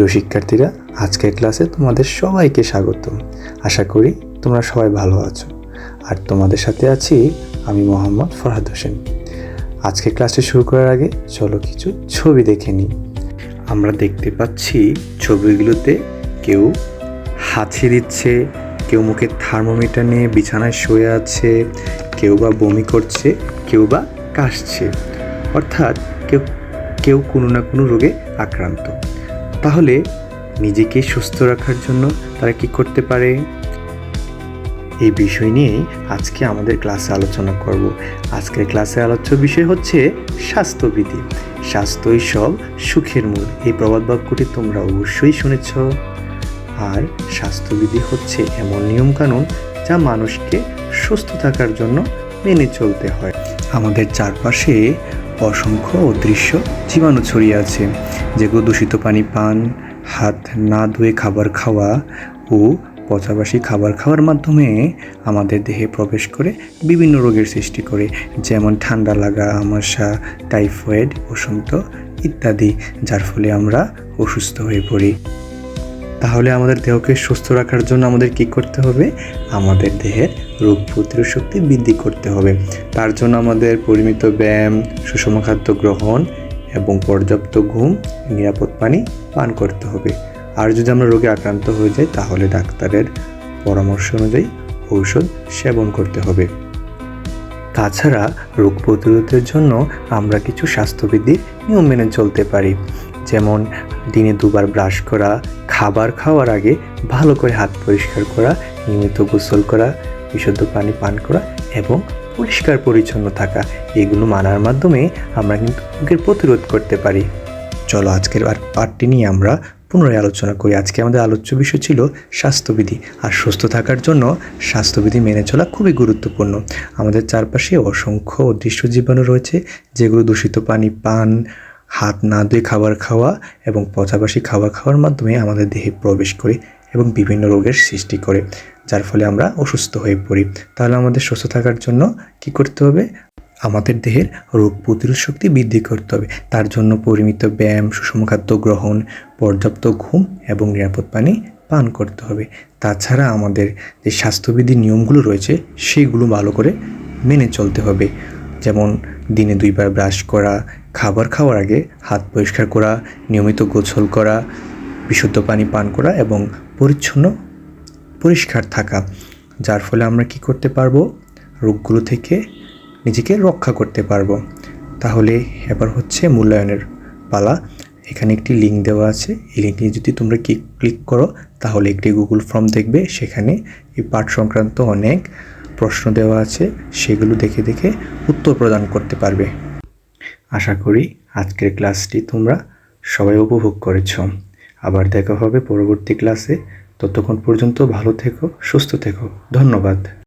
প্রিয় শিক্ষার্থীরা, আজকের ক্লাসে তোমাদের সবাইকে স্বাগত। আশা করি তোমরা সবাই ভালো আছো। আর তোমাদের সাথে আছি আমি মোহাম্মদ ফরহাদ হোসেন। আজকে ক্লাসটি শুরু করার আগে চলো কিছু ছবি দেখে নিই। আমরা দেখতে পাচ্ছি ছবিগুলোতে কেউ হাঁচি দিচ্ছে, কেউ মুখে থার্মোমিটার নিয়ে বিছানায় শুয়ে আছে, কেউ বা বমি করছে, কেউ বা কাশছে। অর্থাৎ কেউ কেউ কোনো না কোনো রোগে আক্রান্ত। তাহলে নিজেকে সুস্থ রাখার জন্য তারা কি করতে পারে? এই বিষয় নিয়েই আজকে আমাদের ক্লাসে আলোচনা করব। আজকের ক্লাসে আলোচ্য বিষয় হচ্ছে স্বাস্থ্যবিধি। স্বাস্থ্যই সব সুখের মূল। এই প্রবাদ বাক্যটি তোমরা অবশ্যই শুনেছ। আর স্বাস্থ্যবিধি হচ্ছে এমন নিয়মকানুন যা মানুষকে সুস্থ থাকার জন্য মেনে চলতে হয়। আমাদের চারপাশে অসংখ্য অদৃশ্য জীবাণু ছড়িয়ে আছে, যেগুলো দূষিত পানি, পান, হাত, না ধুয়ে খাবার খাওয়া ও পচাবাসি খাবার খাওয়ার মাধ্যমে আমাদের দেহে প্রবেশ করে বিভিন্ন রোগের সৃষ্টি করে, যেমন ঠান্ডা লাগা, আমাশা, টাইফয়েড, বসন্ত ইত্যাদি, যার ফলে আমরা অসুস্থ হয়ে পড়ি। তাহলে আমাদের দেহকে সুস্থ রাখার জন্য আমাদের কি করতে হবে? আমাদের দেহের রোগ প্রতিরোধ শক্তি বৃদ্ধি করতে হবে। তার জন্য আমাদের পরিমিত ব্যায়াম, সুষম খাদ্য গ্রহণ এবং পর্যাপ্ত ঘুম, নিরাপদ পানি পান করতে হবে। আর যদি আমরা রোগে আক্রান্ত হয়ে যাই, তাহলে ডাক্তারের পরামর্শ অনুযায়ী ঔষধ সেবন করতে হবে। তাছাড়া রোগ প্রতিরোধের জন্য আমরা কিছু স্বাস্থ্যবিধির নিয়ম মেনে চলতে পারি। যেমন, দিনে দুবার ব্রাশ করা খাবার খাওয়ার আগে ভালো করে হাত পরিষ্কার করা, নিয়মিত গোসল করা, বিশুদ্ধ পানি পান করা এবং পরিষ্কার পরিচ্ছন্ন থাকা, এগুলো মানার মাধ্যমে আমরা কিন্তু রোগের প্রতিরোধ করতে পারি। চলো আজকের আর পার্টটি নিয়ে আমরা পুনরায় আলোচনা করি। আজকে আমাদের আলোচ্য বিষয় ছিল স্বাস্থ্যবিধি আর সুস্থ থাকার জন্য স্বাস্থ্যবিধি মেনে চলা খুবই গুরুত্বপূর্ণ। আমাদের চারপাশে অসংখ্য অদৃশ্য জীবাণু রয়েছে, যেগুলো দূষিত পানি, পান হাত না ধুয়ে খাবার খাওয়া এবং পচাবাসি খাবার খাওয়ার মাধ্যমে আমাদের দেহে প্রবেশ করে এবং বিভিন্ন রোগের সৃষ্টি করে, যার ফলে আমরা অসুস্থ হয়ে পড়ি। তাহলে আমাদের সুস্থ থাকার জন্য কি করতে হবে? আমাদের দেহের রোগ প্রতিরোধ শক্তি বৃদ্ধি করতে হবে। তার জন্য পরিমিত ব্যায়াম, সুষম খাদ্য গ্রহণ, পর্যাপ্ত ঘুম এবং নিরাপদ পানি পান করতে হবে। তাছাড়া আমাদের যে স্বাস্থ্যবিধি নিয়মগুলো রয়েছে, সেগুলো ভালো করে মেনে চলতে হবে। যেমন দিনে দুইবার ব্রাশ করা, খাবার খাওয়ার আগে হাত পরিষ্কার করা, নিয়মিত গোসল করা, বিশুদ্ধ পানি পান করা এবং পরিচ্ছন্ন, পরিষ্কার থাকা, যার ফলে আমরা কি করতে পারব? রোগগুলো থেকে নিজেকে রক্ষা করতে পারব। তাহলে এবার হচ্ছে মূল্যায়নের পালা। এখানে একটি লিঙ্ক দেওয়া আছে। এই লিঙ্কে যদি তোমরা ক্লিক করো, তাহলে একটি গুগল ফর্ম দেখবে। সেখানে এই পাঠ সংক্রান্ত অনেক প্রশ্ন দেওয়া আছে, সেগুলো দেখে দেখে উত্তর প্রদান করতে পারবে। আশা করি আজকের ক্লাসটি তোমরা সবাই উপভোগ করেছ। আবার দেখা হবে পরবর্তী ক্লাসে। ততক্ষণ পর্যন্ত ভালো থেকো, সুস্থ থেকো। ধন্যবাদ।